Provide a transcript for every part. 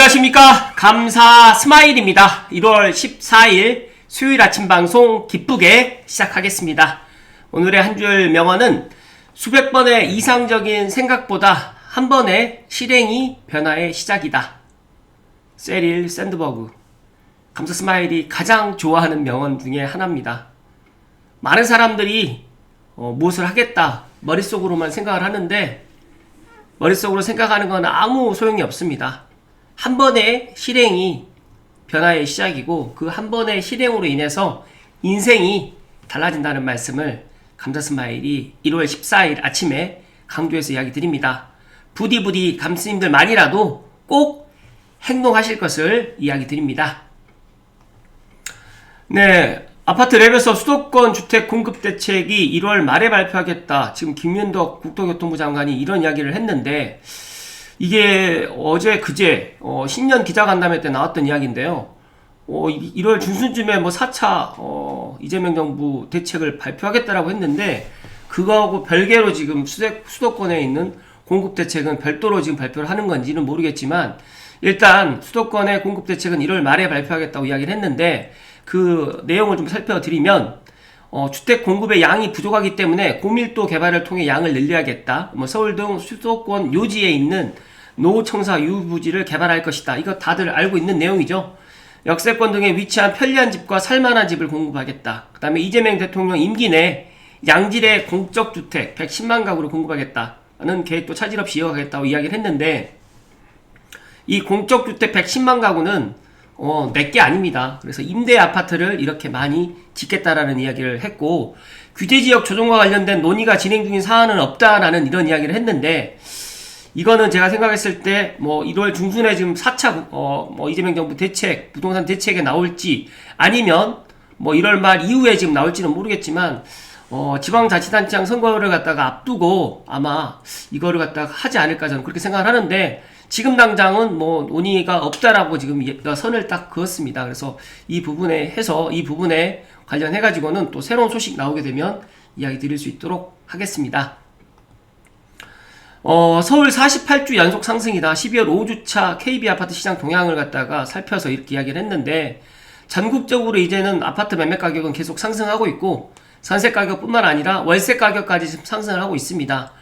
안녕하십니까? 감사 스마일입니다. 1월 14일 수요일 아침 방송 기쁘게 시작하겠습니다. 오늘의 한 줄 명언은 수백 번의 이상적인 생각보다 한 번의 실행이 변화의 시작이다. 세릴 샌드버그. 감사 스마일이 가장 좋아하는 명언 중에 하나입니다. 많은 사람들이 어, 무엇을 하겠다 머릿속으로만 생각을 하는데 머릿속으로 생각하는 건 아무 소용이 없습니다. 한 번의 실행이 변화의 시작이고 그 한 번의 실행으로 인해서 인생이 달라진다는 말씀을 감자 스마일이 1월 14일 아침에 강조해서 이야기 드립니다. 부디 부디 감스님들 만이라도 꼭 행동하실 것을 이야기 드립니다. 네, 아파트 랩에서 수도권 주택 공급 대책이 1월 말에 발표하겠다. 지금 김윤덕 국토교통부 장관이 이런 이야기를 했는데 이게 어제 그제 어, 신년 기자간담회 때 나왔던 이야기인데요. 어, 1월 중순쯤에 뭐 4차 어, 이재명 정부 대책을 발표하겠다라고 했는데 그거하고 별개로 지금 수대, 수도권에 있는 공급 대책은 별도로 지금 발표를 하는 건지는 모르겠지만 일단 수도권의 공급 대책은 1월 말에 발표하겠다고 이야기를 했는데 그 내용을 좀 살펴드리면 어, 주택 공급의 양이 부족하기 때문에 고밀도 개발을 통해 양을 늘려야겠다. 뭐 서울 등 수도권 요지에 있는 노청사 유부지를 개발할 것이다. 이거 다들 알고 있는 내용이죠. 역세권 등에 위치한 편리한 집과 살만한 집을 공급하겠다. 그 다음에 이재명 대통령 임기 내 양질의 공적 주택 110만 가구를 공급하겠다는 계획도 차질 없이 이어가겠다고 이야기를 했는데 이 공적 주택 110만 가구는 어, 내게 아닙니다. 그래서 임대 아파트를 이렇게 많이 짓겠다라는 이야기를 했고 규제지역 조정과 관련된 논의가 진행 중인 사안은 없다라는 이런 이야기를 했는데 이거는 제가 생각했을 때 뭐 1월 중순에 지금 4차 어, 뭐 이재명 정부 대책 부동산 대책에 나올지 아니면 뭐 1월 말 이후에 지금 나올지는 모르겠지만 어, 지방자치단체장 선거를 갖다가 앞두고 아마 이거를 갖다가 하지 않을까 저는 그렇게 생각을 하는데 지금 당장은 뭐 논의가 없다라고 지금 선을 딱 그었습니다. 그래서 이 부분에 해서 이 부분에 관련해 가지고는 또 새로운 소식 나오게 되면 이야기 드릴 수 있도록 하겠습니다. 어, 서울 48주 연속 상승이다. 12월 5주차 KB 아파트 시장 동향을 갖다가 살펴서 이렇게 이야기를 했는데 전국적으로 이제는 아파트 매매 가격은 계속 상승하고 있고 전세 가격뿐만 아니라 월세 가격까지 상승을 하고 있습니다.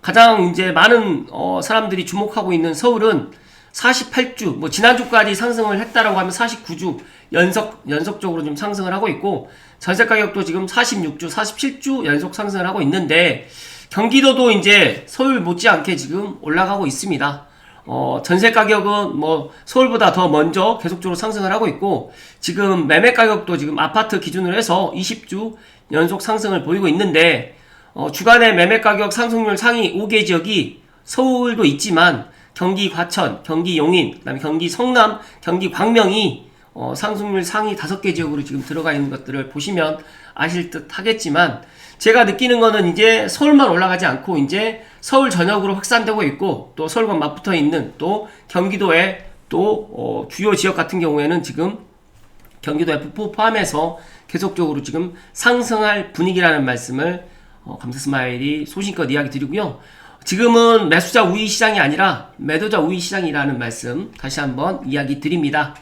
가장 이제 많은 어, 사람들이 주목하고 있는 서울은 48주, 뭐 지난주까지 상승을 했다라고 하면 49주 연속 연속적으로 좀 상승을 하고 있고 전세 가격도 지금 46주, 47주 연속 상승을 하고 있는데 경기도도 이제 서울 못지않게 지금 올라가고 있습니다. 어, 전세 가격은 뭐 서울보다 더 먼저 계속적으로 상승을 하고 있고 지금 매매 가격도 지금 아파트 기준으로 해서 20주 연속 상승을 보이고 있는데 어, 주간의 매매 가격 상승률 상위 5개 지역이 서울도 있지만 경기 과천, 경기 용인, 그다음에 경기 성남, 경기 광명이 어, 상승률 상위 5개 지역으로 지금 들어가 있는 것들을 보시면 아실 듯 하겠지만 제가 느끼는 거는 이제 서울만 올라가지 않고 이제 서울 전역으로 확산되고 있고 또 서울과 맞붙어 있는 또 경기도의 또 어, 주요 지역 같은 경우에는 지금 경기도의 북부 포함해서 계속적으로 지금 상승할 분위기라는 말씀을 어, 감사 스마일이 소신껏 이야기 드리고요. 지금은 매수자 우위 시장이 아니라 매도자 우위 시장이라는 말씀 다시 한번 이야기 드립니다.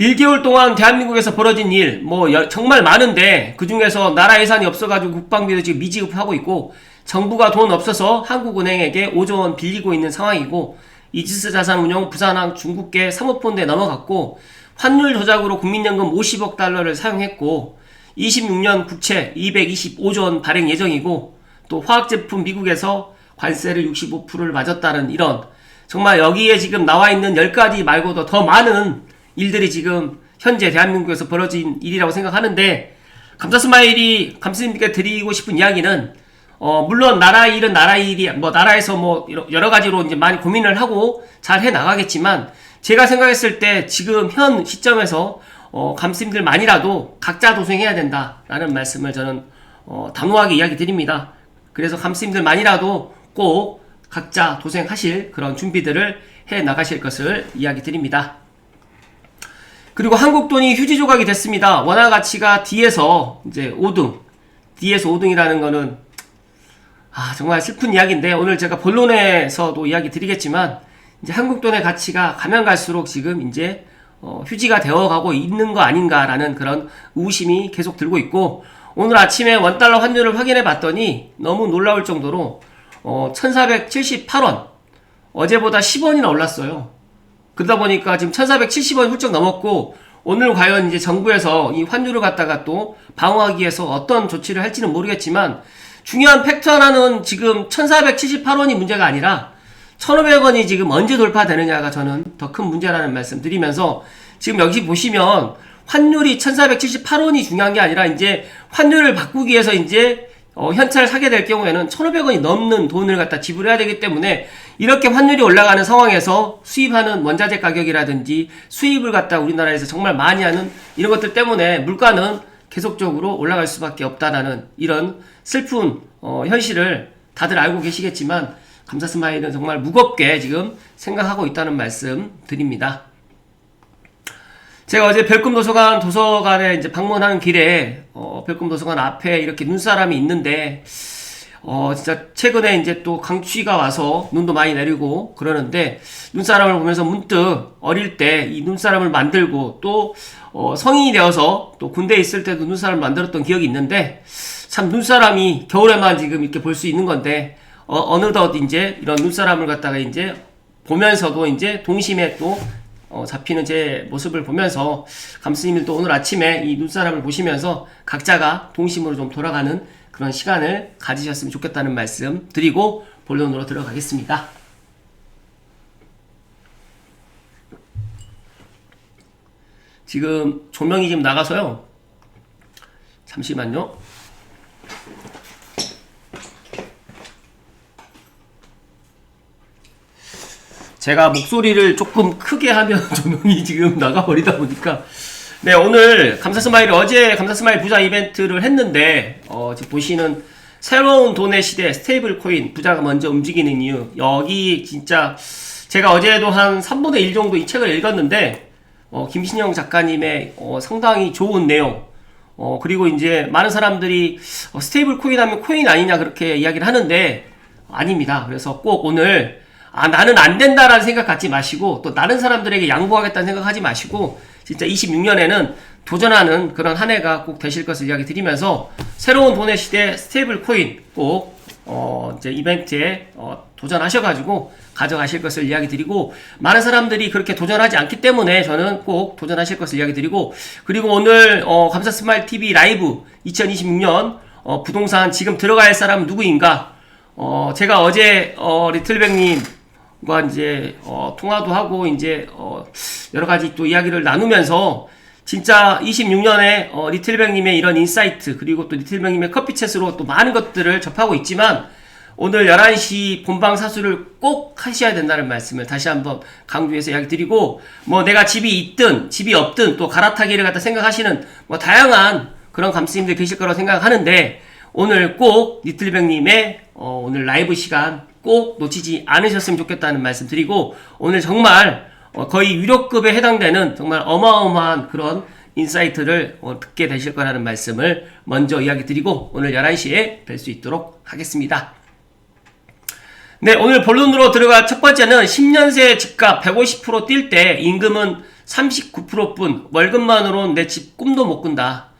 1개월 동안 대한민국에서 벌어진 일, 뭐, 정말 많은데, 그 중에서 나라 예산이 없어가지고 국방비도 지금 미지급하고 있고, 정부가 돈 없어서 한국은행에게 5조 원 빌리고 있는 상황이고, 이지스 자산운용 부산항 중국계 사모펀드에 넘어갔고, 환율 조작으로 국민연금 50억 달러를 사용했고, 26년 국채 225조 원 발행 예정이고 또 화학제품 미국에서 관세를 65%를 맞았다는 이런 정말 여기에 지금 나와 있는 10가지 말고도 더 많은 일들이 지금 현재 대한민국에서 벌어진 일이라고 생각하는데 감사 스마일이 감사님께 드리고 싶은 이야기는 어 물론 나라 일은 나라 일이 뭐 나라에서 뭐 여러 가지로 이제 많이 고민을 하고 잘 해 나가겠지만 제가 생각했을 때 지금 현 시점에서 어, 감스님들만이라도 각자 도생해야 된다라는 말씀을 저는 어, 단호하게 이야기 드립니다. 그래서 감스님들만이라도 꼭 각자 도생하실 그런 준비들을 해 나가실 것을 이야기 드립니다. 그리고 한국 돈이 휴지 조각이 됐습니다. 원화 가치가 D에서 이제 5등, D에서 5등이라는 거는 아, 정말 슬픈 이야기인데 오늘 제가 본론에서도 이야기 드리겠지만 이제 한국 돈의 가치가 가면 갈수록 지금 이제 어, 휴지가 되어가고 있는 거 아닌가라는 그런 의구심이 계속 들고 있고 오늘 아침에 원달러 환율을 확인해 봤더니 너무 놀라울 정도로 어, 1478원 어제보다 10원이나 올랐어요. 그러다 보니까 지금 1470원 훌쩍 넘었고 오늘 과연 이제 정부에서 이 환율을 갖다가 또 방어하기 위해서 어떤 조치를 할지는 모르겠지만 중요한 팩트 하나는 지금 1478원이 문제가 아니라 1500원이 지금 언제 돌파되느냐가 저는 더 큰 문제라는 말씀 드리면서 지금 여기 보시면 환율이 1478원이 중요한 게 아니라 이제 환율을 바꾸기 위해서 이제 어, 현찰을 사게 될 경우에는 1,500원이 넘는 돈을 갖다 지불해야 되기 때문에 이렇게 환율이 올라가는 상황에서 수입하는 원자재 가격이라든지 수입을 갖다 우리나라에서 정말 많이 하는 이런 것들 때문에 물가는 계속적으로 올라갈 수밖에 없다라는 이런 슬픈 어, 현실을 다들 알고 계시겠지만 감사 스마일은 정말 무겁게 지금 생각하고 있다는 말씀 드립니다. 제가 어제 별금 도서관 도서관에 이제 방문하는 길에 어, 별금 도서관 앞에 이렇게 눈사람이 있는데 어 진짜 최근에 이제 또 강추위가 와서 눈도 많이 내리고 그러는데 눈사람을 보면서 문득 어릴 때 이 눈사람을 만들고 또 어, 성인이 되어서 또 군대에 있을 때도 눈사람을 만들었던 기억이 있는데 참 눈사람이 겨울에만 지금 이렇게 볼 수 있는 건데 어, 어느덧 이제 이런 눈사람을 갖다가 이제 보면서도 이제 동심에 또 어, 잡히는 제 모습을 보면서 감스님이 또 오늘 아침에 이 눈사람을 보시면서 각자가 동심으로 좀 돌아가는 그런 시간을 가지셨으면 좋겠다는 말씀 드리고 본론으로 들어가겠습니다. 지금 조명이 지금 나가서요. 잠시만요. 제가 목소리를 조금 크게 하면 조명이 지금 나가버리다 보니까. 네 오늘 감사스마일 어제 감사스마일 부자 이벤트를 했는데 어, 지금 보시는 새로운 돈의 시대 스테이블 코인 부자가 먼저 움직이는 이유. 여기 진짜 제가 어제도 한 3분의 1 정도 이 책을 읽었는데 어, 김신영 작가님의 어, 상당히 좋은 내용. 어, 그리고 이제 많은 사람들이 어, 스테이블 코인 하면 코인 아니냐 그렇게 이야기를 하는데 아닙니다. 그래서 꼭 오늘 아 나는 안 된다라는 생각 갖지 마시고 또 다른 사람들에게 양보하겠다는 생각하지 마시고 진짜 26년에는 도전하는 그런 한 해가 꼭 되실 것을 이야기 드리면서 새로운 돈의 시대 스테이블 코인 꼭 어, 이제 이벤트에 어, 도전하셔가지고 가져가실 것을 이야기 드리고 많은 사람들이 그렇게 도전하지 않기 때문에 저는 꼭 도전하실 것을 이야기 드리고 그리고 오늘 어, 감사 스마일 TV 라이브 2026년 어, 부동산 지금 들어갈 사람 누구인가? 어, 제가 어제 어, 리틀백님 과 이제 어, 통화도 하고 이제 어, 여러 가지 또 이야기를 나누면서 진짜 26년에 어, 리틀백님의 이런 인사이트 그리고 또 리틀백님의 커피챗으로 또 많은 것들을 접하고 있지만 오늘 11시 본방 사수를 꼭 하셔야 된다는 말씀을 다시 한번 강조해서 이야기 드리고 뭐 내가 집이 있든 집이 없든 또 갈아타기를 갖다 생각하시는 뭐 다양한 그런 감스님들 계실 거라고 생각하는데 오늘 꼭 리틀백님의 어, 오늘 라이브 시간 꼭 놓치지 않으셨으면 좋겠다는 말씀 드리고 오늘 정말 어, 거의 유료급에 해당되는 정말 어마어마한 그런 인사이트를 어, 듣게 되실 거라는 말씀을 먼저 이야기 드리고 오늘 11시에 뵐 수 있도록 하겠습니다. 네, 오늘 본론으로 들어갈 첫 번째는 10년새 집값 150%뛸 때 임금은 39%뿐 월급만으로는 내 집 꿈도 못 꾼다.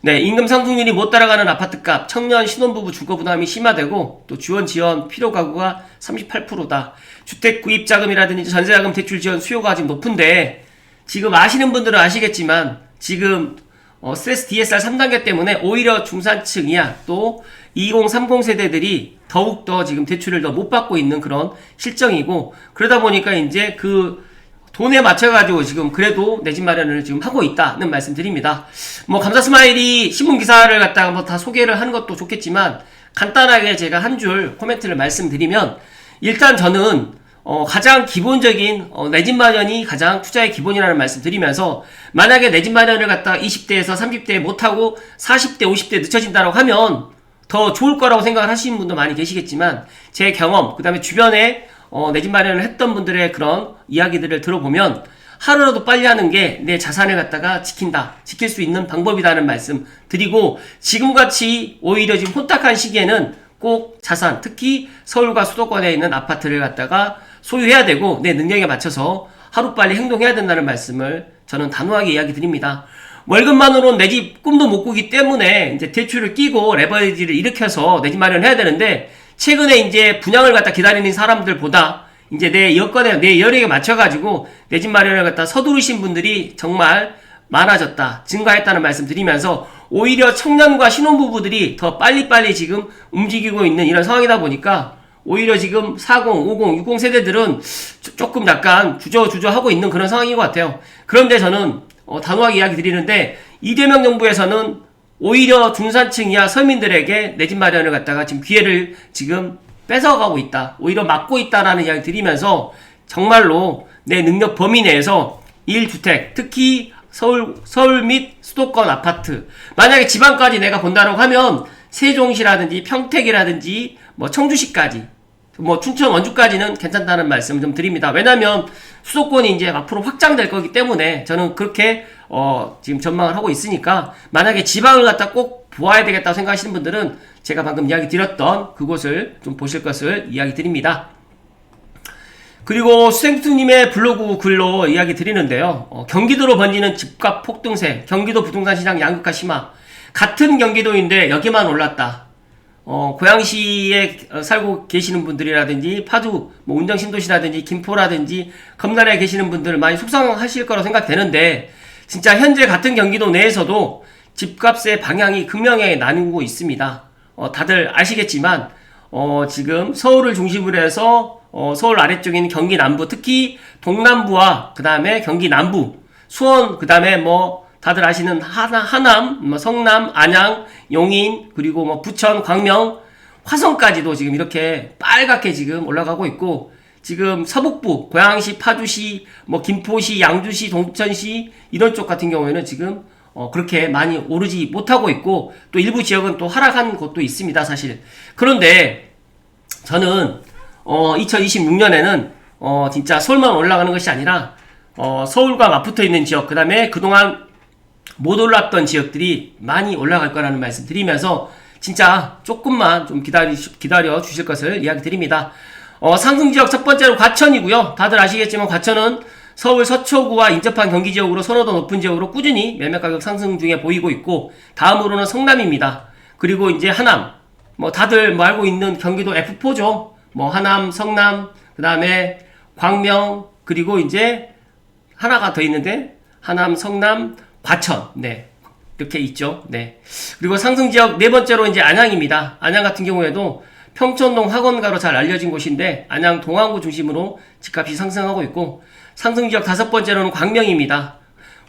네, 임금 상승률이 못 따라가는 아파트값, 청년 신혼부부 주거 부담이 심화되고 또 지원 지원 필요 가구가 38%다. 주택 구입 자금이라든지 전세자금 대출 지원 수요가 지금 높은데 지금 아시는 분들은 아시겠지만 지금 어, 스트레스 DSR 3단계 때문에 오히려 중산층 이야 또 2030 세대들이 더욱더 지금 대출을 더 못 받고 있는 그런 실정이고 그러다 보니까 이제 그 돈에 맞춰가지고 지금 그래도 내 집 마련을 지금 하고 있다는 말씀 드립니다. 뭐 감사 스마일이 신문 기사를 갖다가 뭐 다 소개를 하는 것도 좋겠지만 간단하게 제가 한 줄 코멘트를 말씀드리면 일단 저는 어, 가장 기본적인 어, 내 집 마련이 가장 투자의 기본이라는 말씀 드리면서 만약에 내 집 마련을 갖다 20대에서 30대에 못하고 40대 50대에 늦춰진다고 하면 더 좋을 거라고 생각을 하시는 분도 많이 계시겠지만 제 경험 그 다음에 주변에 어, 내 집 마련을 했던 분들의 그런 이야기들을 들어보면 하루라도 빨리 하는 게 내 자산을 갖다가 지킨다. 지킬 수 있는 방법이라는 말씀 드리고 지금같이 오히려 지금 혼탁한 시기에는 꼭 자산, 특히 서울과 수도권에 있는 아파트를 갖다가 소유해야 되고 내 능력에 맞춰서 하루빨리 행동해야 된다는 말씀을 저는 단호하게 이야기 드립니다. 월급만으로는 내 집 꿈도 못 꾸기 때문에 이제 대출을 끼고 레버리지를 일으켜서 내 집 마련해야 되는데 최근에 이제 분양을 갖다 기다리는 사람들보다 이제 내 여건에 내 여력에 맞춰가지고 내 집 마련을 갖다 서두르신 분들이 정말 많아졌다 증가했다는 말씀 드리면서 오히려 청년과 신혼부부들이 더 빨리빨리 지금 움직이고 있는 이런 상황이다 보니까 오히려 지금 40, 50, 60 세대들은 조- 조금 약간 주저주저하고 있는 그런 상황인 것 같아요. 그런데 저는 어, 단호하게 이야기 드리는데 이재명 정부에서는 오히려 중산층 이하 서민들에게 내 집 마련을 갖다가 지금 기회를 지금 뺏어가고 있다. 오히려 막고 있다라는 이야기 드리면서 정말로 내 능력 범위 내에서 1주택, 특히 서울, 서울 및 수도권 아파트. 만약에 지방까지 내가 본다라고 하면 세종시라든지 평택이라든지 뭐 청주시까지 뭐 춘천 원주까지는 괜찮다는 말씀 좀 드립니다. 왜냐면 수도권이 이제 앞으로 확장될 거기 때문에 저는 그렇게 어 지금 전망을 하고 있으니까 만약에 지방을 갖다 꼭 보아야 되겠다고 생각하시는 분들은 제가 방금 이야기 드렸던 그곳을 좀 보실 것을 이야기 드립니다. 그리고 수생투님의 블로그 글로 이야기 드리는데요. 어, 경기도로 번지는 집값 폭등세, 경기도 부동산 시장 양극화 심화. 같은 경기도인데 여기만 올랐다. 어, 고양시에 어, 살고 계시는 분들이라든지 파주, 뭐 운정 신도시라든지 김포라든지 검단에 계시는 분들 많이 속상하실 거라고 생각되는데 진짜 현재 같은 경기도 내에서도 집값의 방향이 극명하게 나누고 있습니다. 어, 다들 아시겠지만 어, 지금 서울을 중심으로 해서 어, 서울 아래쪽인 경기 남부, 특히 동남부와 그 다음에 경기 남부, 수원, 그 다음에 뭐 다들 아시는 하나, 하남, 뭐 성남, 안양, 용인, 그리고 뭐 부천, 광명, 화성까지도 지금 이렇게 빨갛게 지금 올라가고 있고 지금 서북부, 고양시, 파주시, 뭐 김포시, 양주시, 동천시 이런 쪽 같은 경우에는 지금 어 그렇게 많이 오르지 못하고 있고 또 일부 지역은 또 하락한 곳도 있습니다, 사실. 그런데 저는 어 2026년에는 어 진짜 서울만 올라가는 것이 아니라 어 서울과 맞붙어 있는 지역 그 다음에 그동안 못 올랐던 지역들이 많이 올라갈 거라는 말씀 드리면서 진짜 조금만 좀 기다리, 기다려 주실 것을 이야기 드립니다. 어, 상승 지역 첫 번째로 과천이고요. 다들 아시겠지만 과천은 서울 서초구와 인접한 경기 지역으로 선호도 높은 지역으로 꾸준히 매매 가격 상승 중에 보이고 있고 다음으로는 성남입니다. 그리고 이제 하남 뭐 다들 뭐 알고 있는 경기도 F4죠. 뭐 하남, 성남, 그 다음에 광명 그리고 이제 하나가 더 있는데 하남, 성남, 과천, 네 이렇게 있죠. 네 그리고 상승 지역 네 번째로 이제 안양입니다. 안양 같은 경우에도 평촌동 학원가로 잘 알려진 곳인데 안양 동안구 중심으로 집값이 상승하고 있고 상승 지역 다섯 번째로는 광명입니다.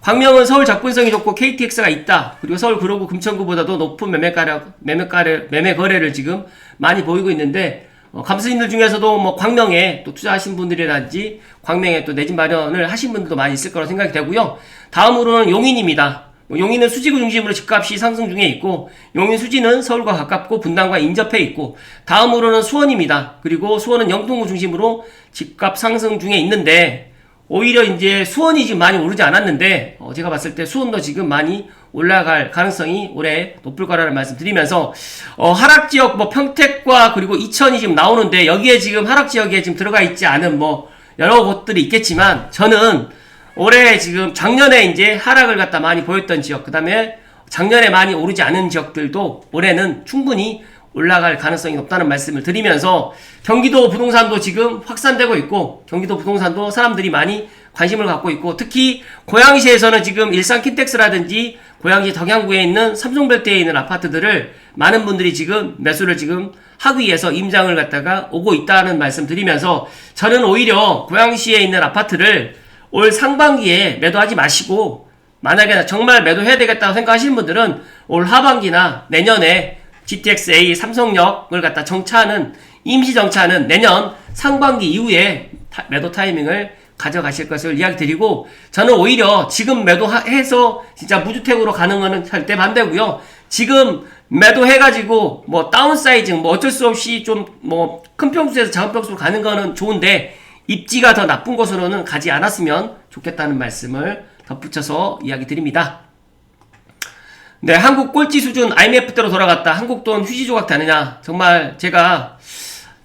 광명은 서울 접근성이 좋고 KTX가 있다. 그리고 서울 구로구 금천구보다도 높은 매매가래, 매매가래, 매매 거래를 지금 많이 보이고 있는데 어, 감수인들 중에서도 뭐 광명에 또 투자하신 분들이라든지 광명에 또 내 집 마련을 하신 분들도 많이 있을 거라고 생각이 되고요. 다음으로는 용인입니다. 뭐 용인은 수지구 중심으로 집값이 상승 중에 있고 용인 수지는 서울과 가깝고 분당과 인접해 있고 다음으로는 수원입니다. 그리고 수원은 영동구 중심으로 집값 상승 중에 있는데 오히려 이제 수원이 지금 많이 오르지 않았는데 어, 제가 봤을 때 수원도 지금 많이 올라갈 가능성이 올해 높을 거라는 말씀 드리면서 어, 하락 지역 뭐 평택과 그리고 이천이 지금 나오는데 여기에 지금 하락 지역에 지금 들어가 있지 않은 뭐 여러 곳들이 있겠지만 저는 올해 지금 작년에 이제 하락을 갖다 많이 보였던 지역 그 다음에 작년에 많이 오르지 않은 지역들도 올해는 충분히 올라갈 가능성이 높다는 말씀을 드리면서 경기도 부동산도 지금 확산되고 있고 경기도 부동산도 사람들이 많이 관심을 갖고 있고 특히 고양시에서는 지금 일산 킨텍스라든지 고양시 덕양구에 있는 삼성벨트에 있는 아파트들을 많은 분들이 지금 매수를 지금 하기 위해서 임장을 갖다가 오고 있다는 말씀 드리면서 저는 오히려 고양시에 있는 아파트를 올 상반기에 매도하지 마시고 만약에 정말 매도해야 되겠다고 생각하시는 분들은 올 하반기나 내년에 GTX-A 삼성역을 갖다 정차하는 임시 정차는 내년 상반기 이후에 타- 매도 타이밍을 가져가실 것을 이야기 드리고 저는 오히려 지금 매도해서 진짜 무주택으로 가는 거는 절대 반대고요. 지금 매도해가지고 뭐 다운사이징 뭐 어쩔 수 없이 좀 뭐 큰 평수에서 작은 평수로 가는 거는 좋은데 입지가 더 나쁜 곳으로는 가지 않았으면 좋겠다는 말씀을 덧붙여서 이야기 드립니다. 네, 한국 꼴찌 수준 IMF대로 돌아갔다. 한국 돈 휴지 조각 되느냐. 정말 제가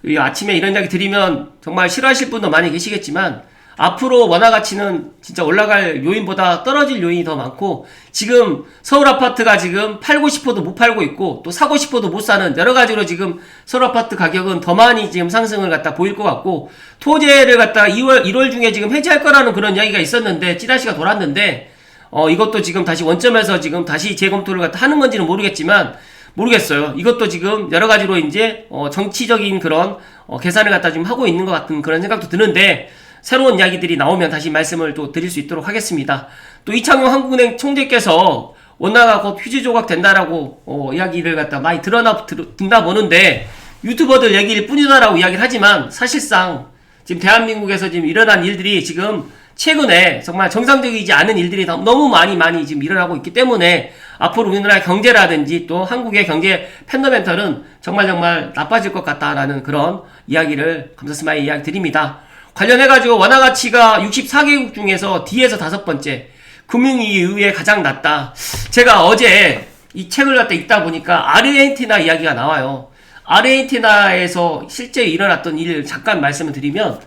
이 아침에 이런 이야기 드리면 정말 싫어하실 분도 많이 계시겠지만 앞으로 원화 가치는 진짜 올라갈 요인보다 떨어질 요인이 더 많고 지금 서울 아파트가 지금 팔고 싶어도 못 팔고 있고 또 사고 싶어도 못 사는 여러 가지로 지금 서울 아파트 가격은 더 많이 지금 상승을 갖다 보일 것 같고 토제를 갖다 2월 1월 중에 지금 해지할 거라는 그런 이야기가 있었는데 찌라시가 돌았는데 어 이것도 지금 다시 원점에서 지금 다시 재검토를 하는 건지는 모르겠지만 모르겠어요. 이것도 지금 여러 가지로 이제 어 정치적인 그런 어 계산을 갖다 지금 하고 있는 것 같은 그런 생각도 드는데 새로운 이야기들이 나오면 다시 말씀을 또 드릴 수 있도록 하겠습니다. 또 이창용 한국은행 총재께서 원화가 곧 휴지 조각 된다라고 어, 이야기를 갖다 많이 드러나 들, 듣나 보는데 유튜버들 얘기일 뿐이다라고 이야기를 하지만 사실상 지금 대한민국에서 지금 일어난 일들이 지금 최근에 정말 정상적이지 않은 일들이 너무 많이 많이 지금 일어나고 있기 때문에 앞으로 우리나라 경제라든지 또 한국의 경제 팬더멘털은 정말 정말 나빠질 것 같다라는 그런 이야기를 감사스마이 이야기 드립니다. 관련해가지고 원화 가치가 64개국 중에서 D에서 다섯 번째, 금융위의회 가장 낮다. 제가 어제 이 책을 갖다 읽다 보니까 아르헨티나 이야기가 나와요. 아르헨티나에서 실제 일어났던 일을 잠깐 말씀을 드리면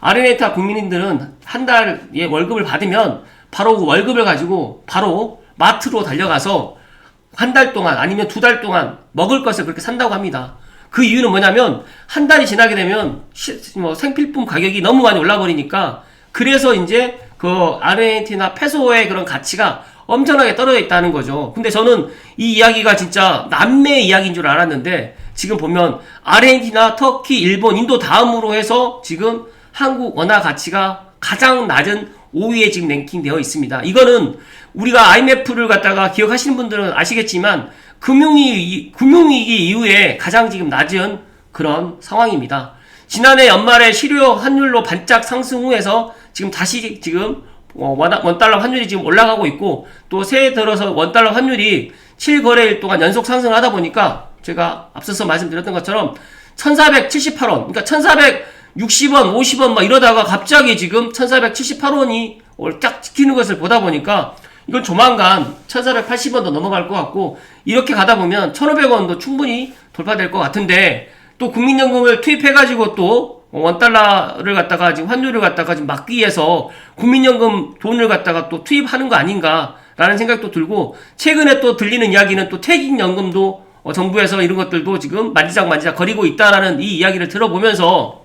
아르헨티나 국민들은 한 달에 월급을 받으면 바로 그 월급을 가지고 바로 마트로 달려가서 한 달 동안 아니면 두 달 동안 먹을 것을 그렇게 산다고 합니다. 그 이유는 뭐냐면 한 달이 지나게 되면 시, 뭐 생필품 가격이 너무 많이 올라 버리니까 그래서 이제 그 아르헨티나 페소의 그런 가치가 엄청나게 떨어져 있다는 거죠. 근데 저는 이 이야기가 진짜 남매 이야기인 줄 알았는데 지금 보면 아르헨티나, 터키, 일본, 인도 다음으로 해서 지금 한국 원화 가치가 가장 낮은 5위에 지금 랭킹되어 있습니다. 이거는 우리가 IMF를 갖다가 기억하시는 분들은 아시겠지만 금융위, 금융위기 이후에 가장 지금 낮은 그런 상황입니다. 지난해 연말에 실효 환율로 반짝 상승 후에서 지금 다시 지금 어, 원달러 환율이 지금 올라가고 있고 또 새해 들어서 원달러 환율이 7거래일 동안 연속 상승을 하다 보니까 제가 앞서서 말씀드렸던 것처럼 1478원 그러니까 1460원 50원 막 이러다가 갑자기 지금 1478원이 딱 찍히는 것을 보다 보니까 이건 조만간 1480원도 넘어갈 것 같고 이렇게 가다 보면 1500원도 충분히 돌파될 것 같은데 또 국민연금을 투입해가지고 또 원달러를 갖다가 지금 환율을 갖다가 지금 막기 위해서 국민연금 돈을 갖다가 또 투입하는 거 아닌가라는 생각도 들고 최근에 또 들리는 이야기는 또 퇴직연금도 어, 정부에서 이런 것들도 지금 만지작 만지작 거리고 있다라는 이 이야기를 들어보면서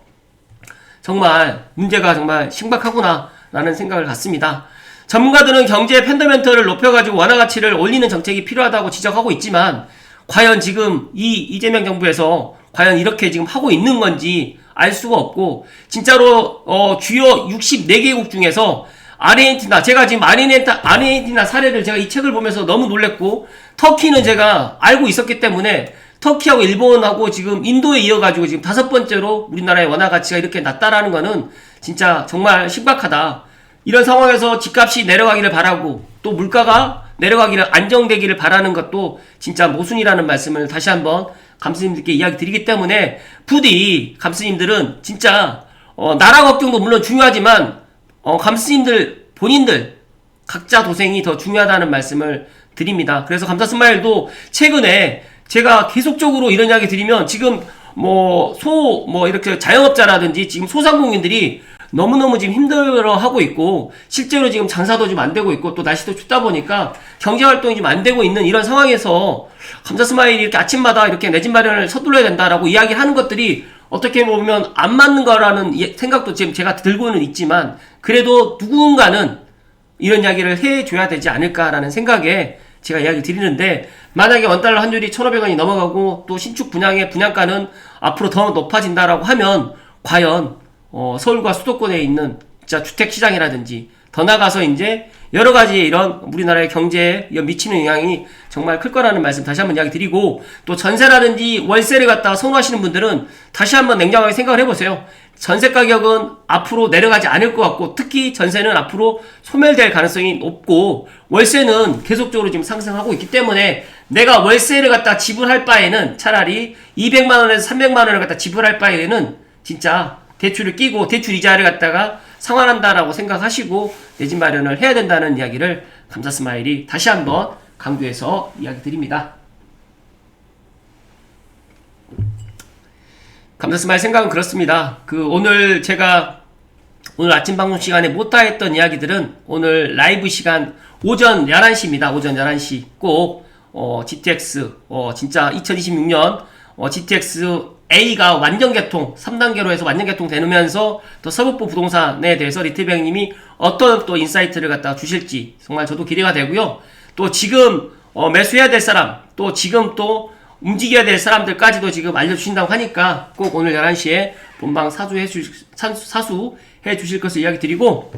정말 문제가 정말 심각하구나라는 생각을 갖습니다. 전문가들은 경제 팬더멘털을 높여가지고 완화 가치를 올리는 정책이 필요하다고 지적하고 있지만 과연 지금 이 이재명 정부에서 과연 이렇게 지금 하고 있는 건지 알 수가 없고 진짜로 어 주요 64개국 중에서 아르헨티나 제가 지금 아르헨티나 아르헨티나 사례를 제가 이 책을 보면서 너무 놀랬고 터키는 제가 알고 있었기 때문에 터키하고 일본하고 지금 인도에 이어가지고 지금 다섯 번째로 우리나라의 원화 가치가 이렇게 낮다라는 거는 진짜 정말 심각하다. 이런 상황에서 집값이 내려가기를 바라고 또 물가가 내려가기를 안정되기를 바라는 것도 진짜 모순이라는 말씀을 다시 한번 감스님들께 이야기 드리기 때문에 부디 감스님들은 진짜 어, 나라 걱정도 물론 중요하지만 어, 감스님들 본인들 각자 도생이 더 중요하다는 말씀을 드립니다. 그래서 감사 스마일도 최근에 제가 계속적으로 이런 이야기 드리면 지금 뭐소뭐 이렇게 자영업자라든지 지금 소상공인들이 너무너무 지금 힘들어 하고 있고 실제로 지금 장사도 좀 안 되고 있고 또 날씨도 춥다 보니까 경제 활동이 좀 안 되고 있는 이런 상황에서 감자 스마일이 이렇게 아침마다 이렇게 내 집 마련을 서둘러야 된다라고 이야기를 하는 것들이 어떻게 보면 안 맞는 거라는 생각도 지금 제가 들고는 있지만 그래도 누군가는 이런 이야기를 해줘야 되지 않을까라는 생각에 제가 이야기 드리는데 만약에 원달러 환율이 1,500원이 넘어가고 또 신축 분양의 분양가는 앞으로 더 높아진다라고 하면 과연 어, 서울과 수도권에 있는 진짜 주택 시장이라든지 더 나가서 이제 여러 가지 이런 우리나라의 경제에 미치는 영향이 정말 클 거라는 말씀 다시 한번 이야기 드리고 또 전세라든지 월세를 갖다 선호하시는 분들은 다시 한번 냉정하게 생각을 해보세요. 전세 가격은 앞으로 내려가지 않을 것 같고 특히 전세는 앞으로 소멸될 가능성이 높고 월세는 계속적으로 지금 상승하고 있기 때문에 내가 월세를 갖다 지불할 바에는 차라리 200만 원에서 300만 원을 갖다 지불할 바에는 진짜 대출을 끼고 대출 이자를 갖다가 상환한다라고 생각하시고 내 집 마련을 해야 된다는 이야기를 감사 스마일이 다시 한번 강조해서 이야기 드립니다. 감사 스마일 생각은 그렇습니다. 그 오늘 제가 오늘 아침 방송 시간에 못다 했던 이야기들은 오늘 라이브 시간 오전 11시입니다. 오전 11시 꼭 어, GTX 어, 진짜 2026년 어, GTX A가 완전 개통 3단계로 해서 완전 개통 되면서 또 서북부 부동산에 대해서 리틀뱅님이 어떤 또 인사이트를 갖다 주실지 정말 저도 기대가 되고요. 또 지금 어, 매수해야 될 사람 또 지금 또 움직여야 될 사람들까지도 지금 알려주신다고 하니까 꼭 오늘 11시에 본방 사수해 주, 사수해 주실 것을 이야기 드리고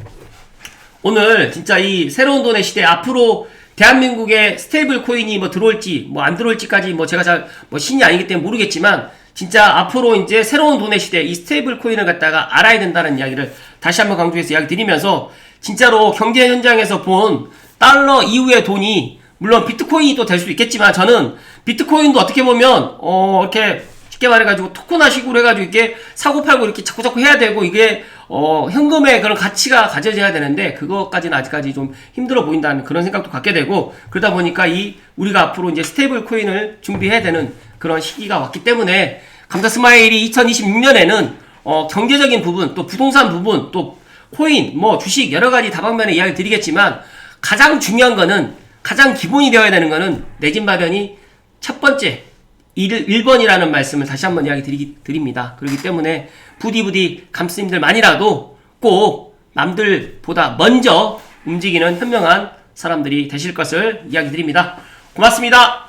오늘 진짜 이 새로운 돈의 시대 앞으로 대한민국에 스테이블 코인이 뭐 들어올지 뭐 안 들어올지까지 뭐 제가 잘 뭐 신이 아니기 때문에 모르겠지만 진짜 앞으로 이제 새로운 돈의 시대 이 스테이블 코인을 갖다가 알아야 된다는 이야기를 다시 한번 강조해서 이야기 드리면서 진짜로 경제 현장에서 본 달러 이후의 돈이 물론 비트코인이 또 될 수도 있겠지만 저는 비트코인도 어떻게 보면 어 이렇게 쉽게 말해가지고 토큰화식으로 해가지고 이게 사고 팔고 이렇게 자꾸 자꾸 해야 되고 이게 어 현금의 그런 가치가 가져져야 되는데 그것까지는 아직까지 좀 힘들어 보인다는 그런 생각도 갖게 되고 그러다 보니까 이 우리가 앞으로 이제 스테이블 코인을 준비해야 되는 그런 시기가 왔기 때문에 감사 스마일이 2026년에는 어 경제적인 부분 또 부동산 부분 또 코인 뭐 주식 여러 가지 다방면의 이야기 드리겠지만 가장 중요한 거는 가장 기본이 되어야 되는 거는 내 집 마련이 첫 번째 1, 1번이라는 말씀을 다시 한번 이야기 드리, 드립니다. 그렇기 때문에 부디부디 감스님들만이라도 꼭 남들보다 먼저 움직이는 현명한 사람들이 되실 것을 이야기 드립니다. 고맙습니다.